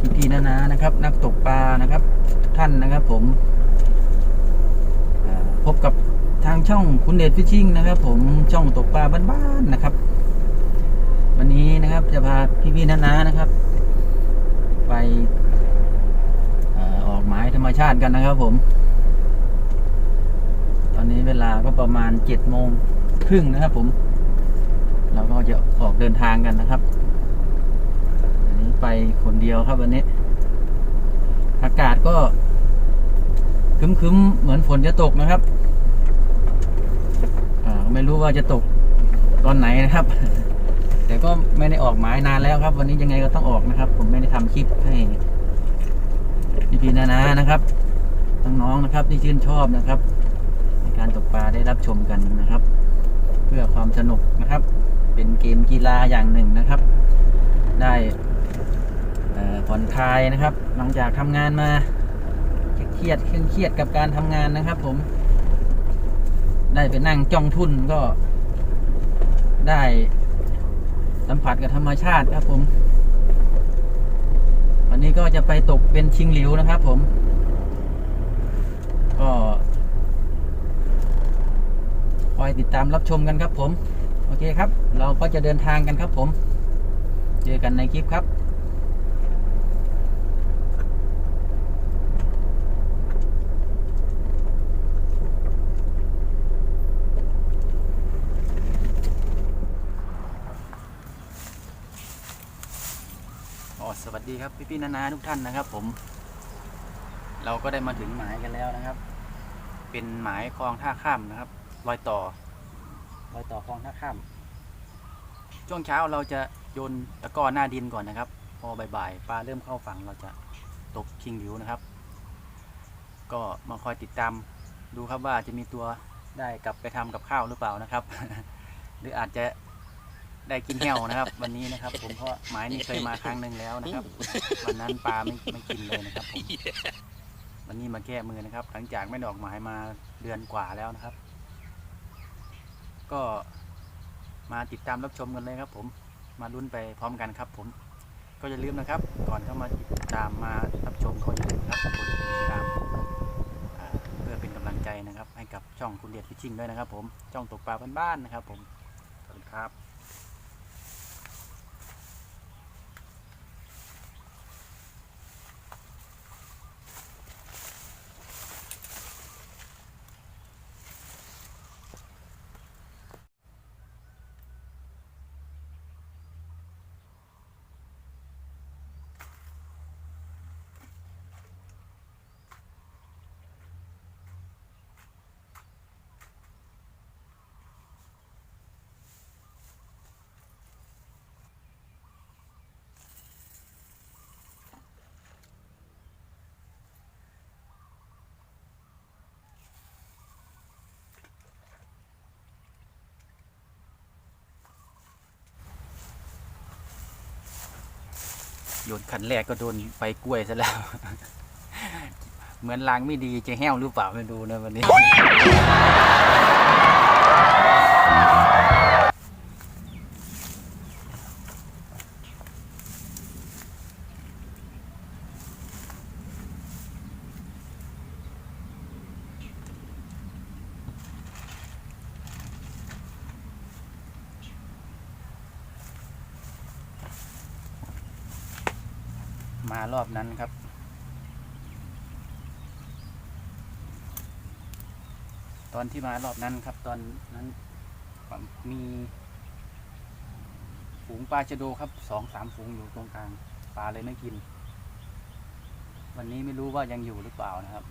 พี่พี่นานานะครับ นักตกปลานะครับทุกท่านนะครับ ผมพบกับทางช่องคุณเดชฟิชชิ่งนะครับ ผมช่องตกปลาบ้านๆนะครับ วันนี้นะครับจะพาพี่พี่นานานะครับ ไปออกหมายธรรมชาติกันนะครับ ผม ตอนนี้เวลาก็ประมาณเจ็ดโมงครึ่งนะครับ ผม เราก็จะออกเดินทางกันนะครับ ไปคนเดียวครับวันนี้ อากาศก็คึ้มๆ เหมือนฝนจะตกนะครับไม่รู้ว่าจะตกตอนไหนนะครับ แต่ก็ไม่ได้ออกหมายนานแล้วครับ วันนี้ยังไงก็ต้องออกนะครับ ผมไม่ได้ทำคลิปให้พี่ๆนานานะครับน้องๆนะครับ ที่ชื่นชอบนะครับ ในการตกปลาได้รับชมกันนะครับ เพื่อความสนุกนะครับ เป็นเกมกีฬาอย่างหนึ่งนะครับ ได้ ผ่อนคลายนะครับ หลังจากทำงานมาเครียดเคร่งเครียดกับการทำงานนะครับ ผม ได้ไปนั่งจ้องทุ่นก็ ได้สัมผัสกับธรรมชาติครับ ผม วันนี้ก็จะไปตกเป็นชิงหลิวนะครับ ผม ก็คอยติดตามรับชมกันครับ ผม โอเคครับ เราก็จะเดินทางกันครับ ผม เจอกันในคลิปครับ อ๋อสวัส ดีครับพี่ๆนานาทุกท่านนะครับ ผม เราก็ได้มาถึงหมายกันแล้วนะครับ เป็นหมายคลองท่าข้ามนะครับรอยต่อรอยต่อคลองท่าข้าม ช่วงเช้าเราจะโยนตะกร้อหน้าดินก่อนนะครับ พอบ่ายๆปลาเริ่มเข้าฝั่งเราจะตกคิงหิวนะครับ ก็มาคอยติดตามดูครับว่าจะมีตัวได้กลับไปทำกับข้าวหรือเปล่านะครับ หรืออาจจะ ได้กินแห้วนะครับ วันนี้นะครับ ผมเพราะหมายนี้เคยมาครั้งหนึ่งแล้วนะครับ วันนั้นปลาไม่ไม่กินเลยนะครับผมวันนี้มาแก้มือนะครับ หลังจากไม่ได้ออกหมายมาเดือนกว่าแล้วนะครับ ก็มาติดตามรับชมกันเลยครับ ผมมาลุ้นไปพร้อมกันครับ ผม ก็อย่าลืมนะครับ ก่อนเข้ามาติดตามมารับชมก็อย่าลืมครับกดติดตามอ่าเพื่อเป็นกำลังใจนะครับ ให้กับช่องคุณเดียดฟิชชิ่งด้วยนะครับ ผมช่องตกปลาบ้านๆนะครับ ผมขอบคุณครับ โยนขันแรกก็โดนไฟกล้วยซะแล้ว เหมือนล้างไม่ดีจะแห้วหรือเปล่าไม่ดูนะวันนี้ มารอบนั้นครับ ตอนที่มารอบนั้นครับ ตอนนั้นมีฝูงปลาชะโดครับสองสามฝูงอยู่ตรงกลางปลาเลยไม่กิน วันนี้ไม่รู้ว่ายังอยู่หรือเปล่านะครับ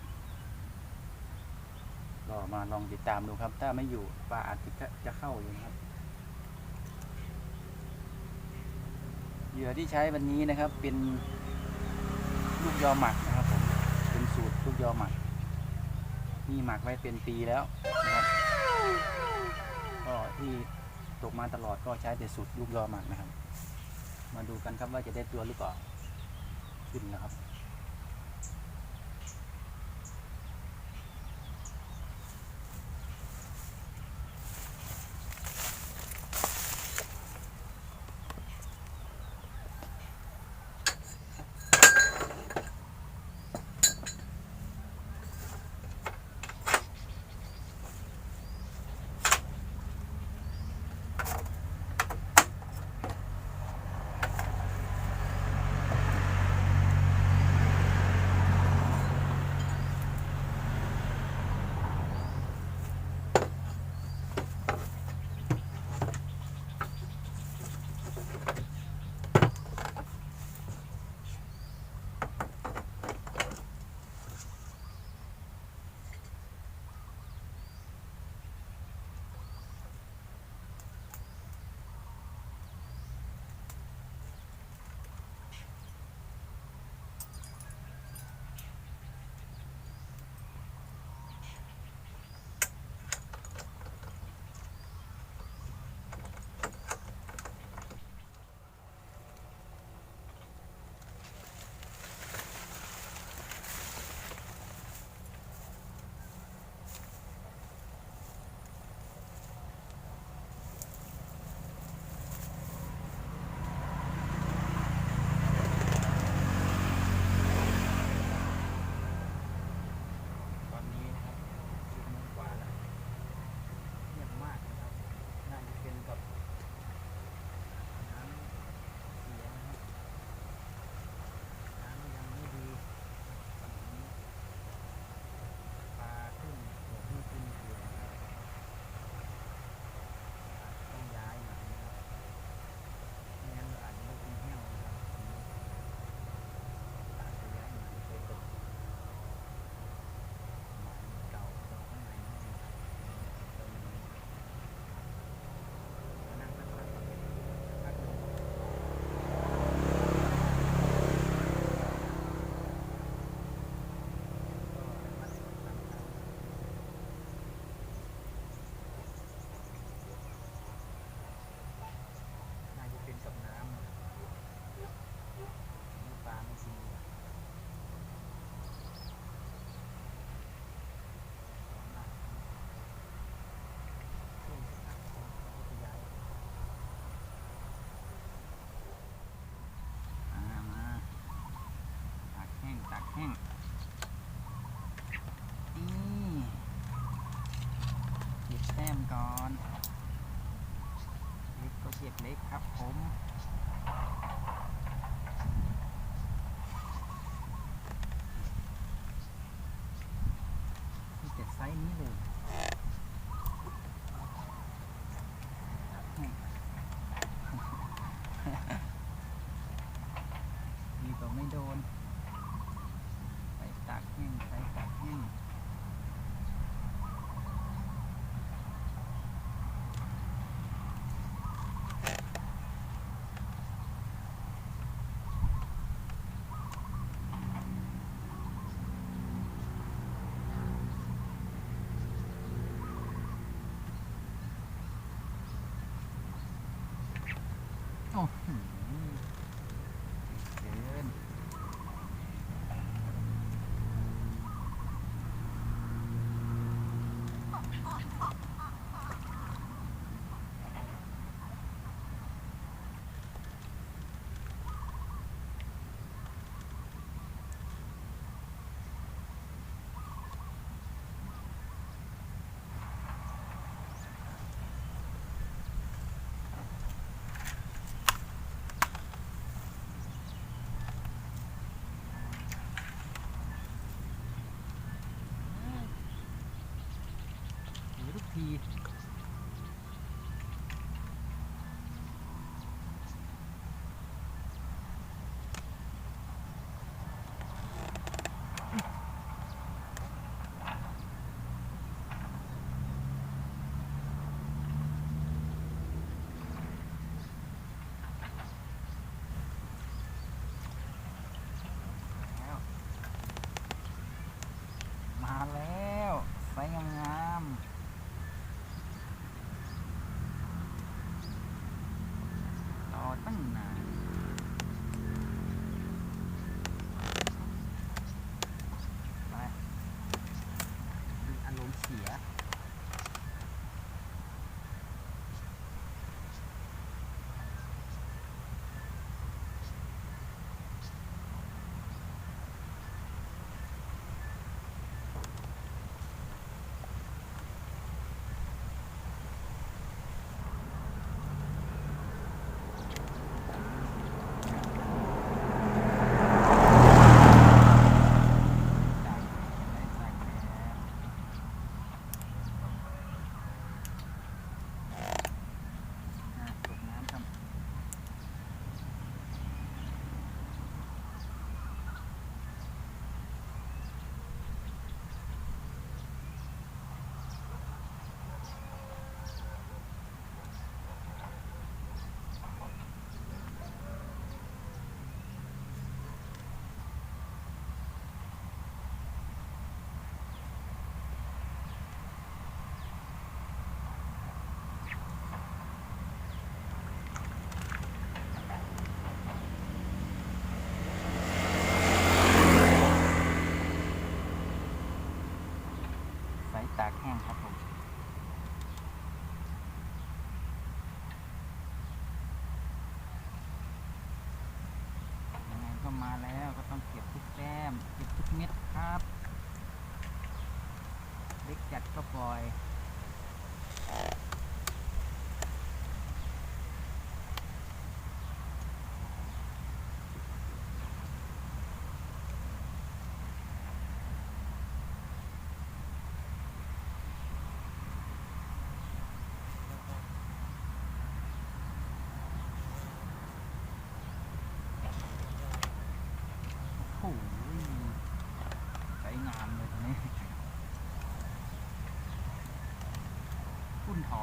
ก็มาลองติดตามดูครับ ถ้าไม่อยู่ปลาอาจจะจะเข้าอยู่นะครับเหยื่อที่ใช้วันนี้นะครับเป็น ลูกยอหมักนะครับผมเป็นสูตรลูกยอหมักนี่หมักไว้เป็นปีแล้วนะครับก็ที่ตกมาตลอดก็ใช้แต่สูตรลูกยอหมักนะครับ มาดูกันครับว่าจะได้ตัวหรือเปล่าขึ้นนะครับ แห้งตากแห้งนี่เก็บแต้มก่อนเล็กก็เก็บเล็กครับผมนี่แต่ไซส์นี้เลยตากแห้ง ดีกว่าไม่โดน ไปตากแห้งไปตากแห้ง โอ้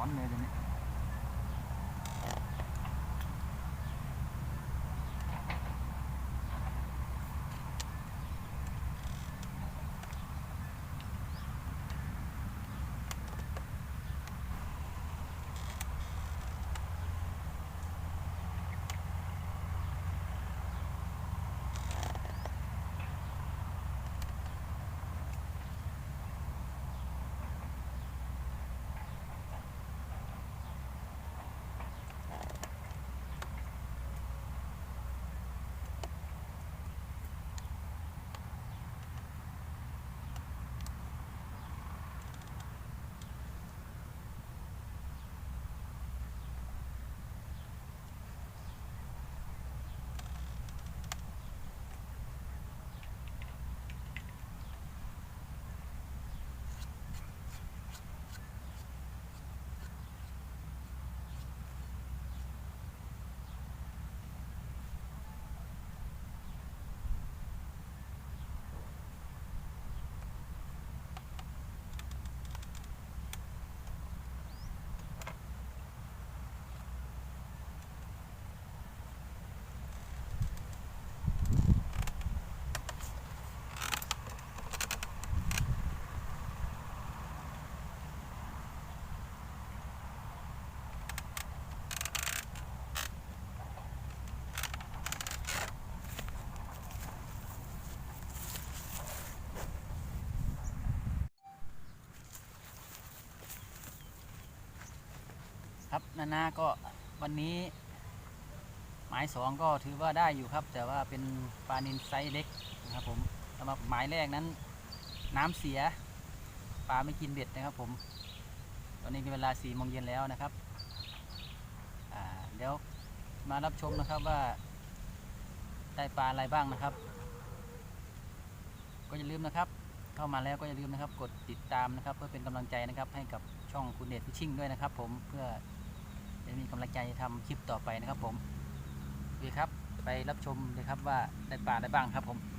อนเลยตอนนี้ ครับนานาก็วันนี้หมายสองก็ถือว่าได้อยู่ครับ แต่ว่าเป็นปลานินไซส์เล็กนะครับผมสำหรับหมายแรกนั้น น้ำเสียปลาไม่กินเบ็ดนะครับผม ตอนนี้เป็นเวลาสี่โมงเย็นแล้วนะครับเดี๋ยวมารับชมนะครับว่าได้ปลาอะไรบ้างนะครับ ก็อย่าลืมนะครับ เข้ามาแล้วก็อย่าลืมนะครับ กดติดตามนะครับ เพื่อเป็นกำลังใจนะครับ ให้กับช่องคุณเดชพิชชิ่งด้วยนะครับ ผมเพื่อ จะมีกำลังใจทำคลิปต่อไปนะครับผมดีคครับไปรับชมเลยครับว่าได้ปลาอะไรบ้างครับผม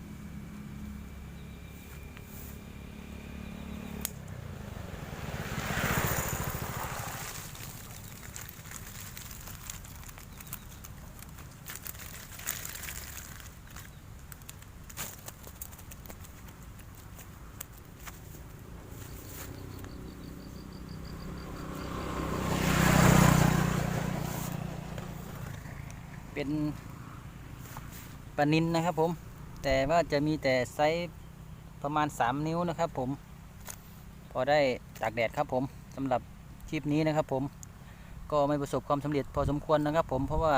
เป็นปลานินนะครับผม แต่ว่าจะมีแต่ไซส์ประมาณ 3 นิ้วนะครับผม พอได้ตากแดดครับผมสำหรับคลิปนี้นะครับผมก็ไม่ประสบความสำเร็จพอสมควรนะครับผมเพราะว่า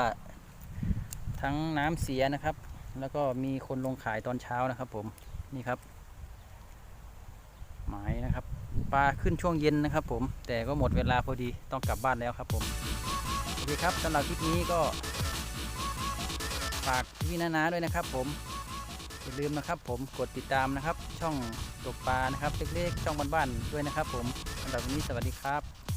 ทั้งน้ำเสียนะครับ แล้วก็มีคนลงขายตอนเช้านะครับผมนี่ครับหมายนะครับปลาขึ้นช่วงเย็นนะครับผมแต่ก็หมดเวลาพอดีต้องกลับบ้านแล้วครับผม โอเคครับสำหรับคลิปนี้ก็ พี่นานาด้วยนะครับ ผมอย่าลืมนะครับ ผมกดติดตามนะครับ ช่องตกปลานะครับเล็กๆช่องบ้านๆด้วยนะครับ ผมสำหรับวันนี้สวัสดีครับ